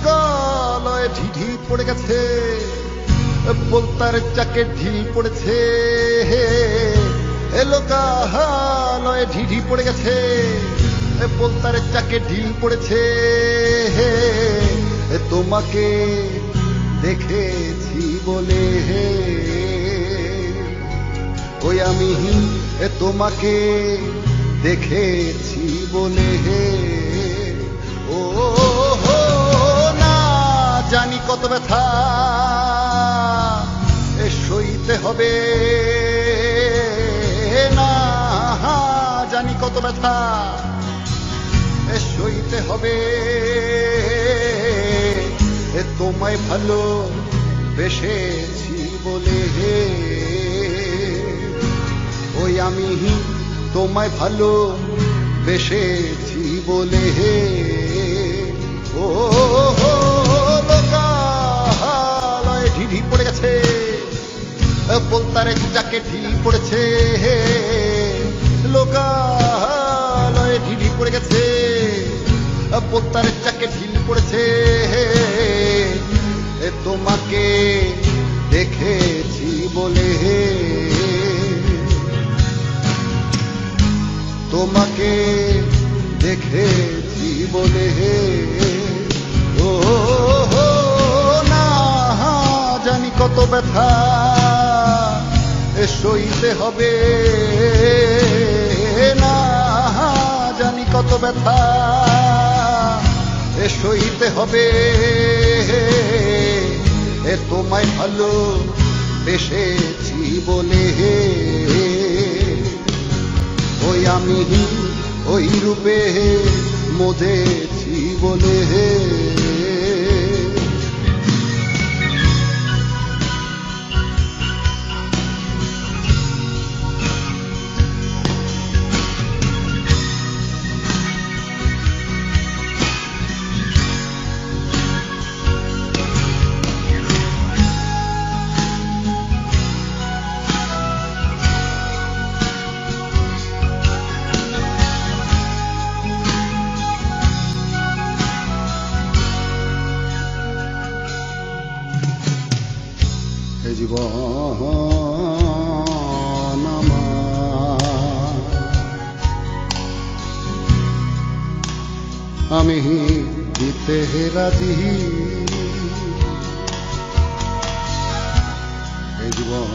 লোকালয়ে ঢিঢি পড়ে গেছে বলতার চাকে ঢিল পড়েছে। এ লোকালয়ে ঢিঢি পড়ে গেছে বলতার চাকে ঢিল পড়েছে। তোমাকে দেখেছি বলে। ওই আমি তোমাকে দেখেছি বলে। ও কত ব্যথা, এ সইতে হবে না জানি কত ব্যথা, এ সইতে হবে। এ তোমায় ভালো বেসেছি বলে হে ওই আমি তোমায় ভালো বেসেছি বলে হে ও বলতারে চাকে ঢিল পড়েছে লোকালয়ে ঢিঢি পড়ে গেছে। পোতারের চাকে ঢিল পড়েছে তোমাকে দেখেছি বলে তোমাকে দেখেছি বলে ও না জানি কত ব্যথা। সইতে হবে। না জানি কত ব্যথা। এ সইতে হবে। এ তোমায় ভালো বেসেছি বলে। ওই আমি ওই রূপে মধেছি বলে। দিতে রাজি। এ জীবন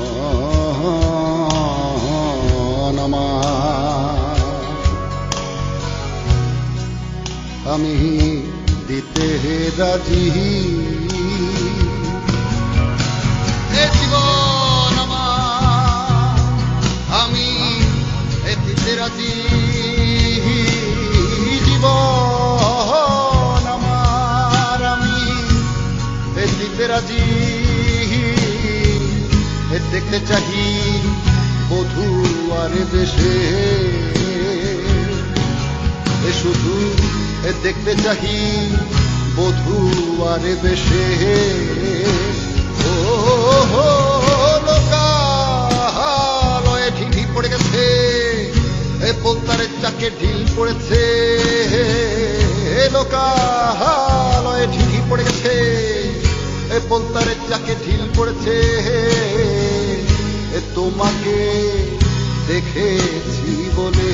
আমি দিতে রাজি। দেখতে চাহি বধু বেশে এ শুধু এ দেখতে চাহি বধু আর বেশে লোকালয়ে ঢিঢি পড়ে গেছে এ পোতারের চাকে ঢিল পড়েছে এ যাকে ঢিল পড়েছে তোমাকে দেখেছি বলে।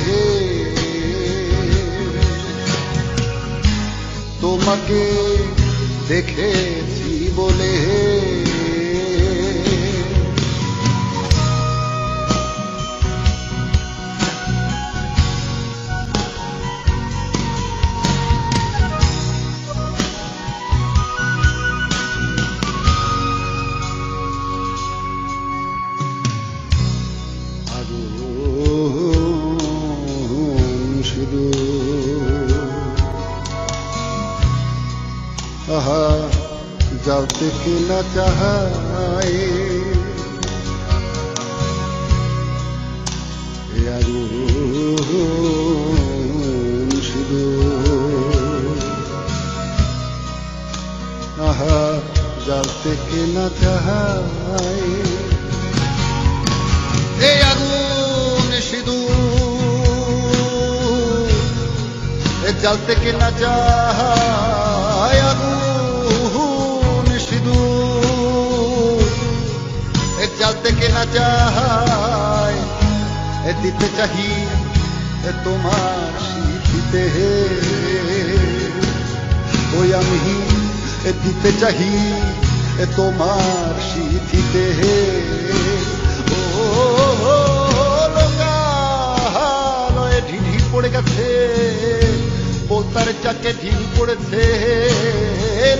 তোমাকে দেখেছি বলে। শুধু। আহা যাও দেখে না চাহায় জ্বালতে কে না যায় আগুন সিঁদুর। এ জ্বালতে কে না যায়, এ দিতে চাহি এ তোমার হে ওই আমি এ দিতে চাহি এ তোমার চাকে ঢিল পড়েছে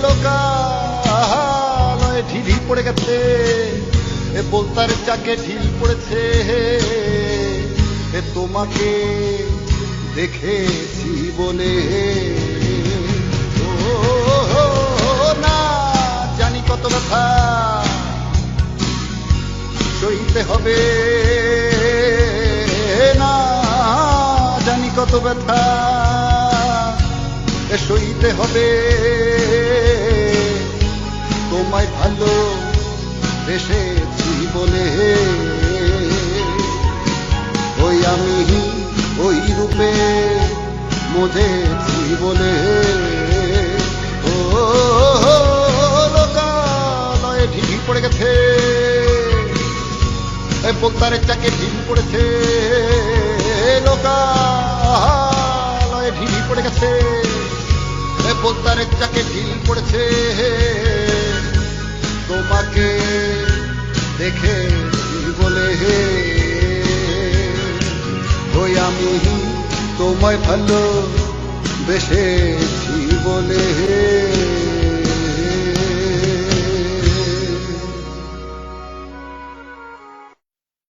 লোকালয়ে ঢিল পড়ে গেছে। এ বলতার চাকে ঢিল পড়েছে এ তোমাকে দেখেছি বলে। সইতে হবে। তোমায় ভালো বেসেছি বলে। ওই আমি ওই রূপে মজেছি বলে। ও, লোকালয়ে ঢিঢি পড়ে গেছে। এ পোলতারের চাকে ঢিল পড়েছে। লোকালয়ে ওই আমি তোমায় ভালো বেসেছি বলে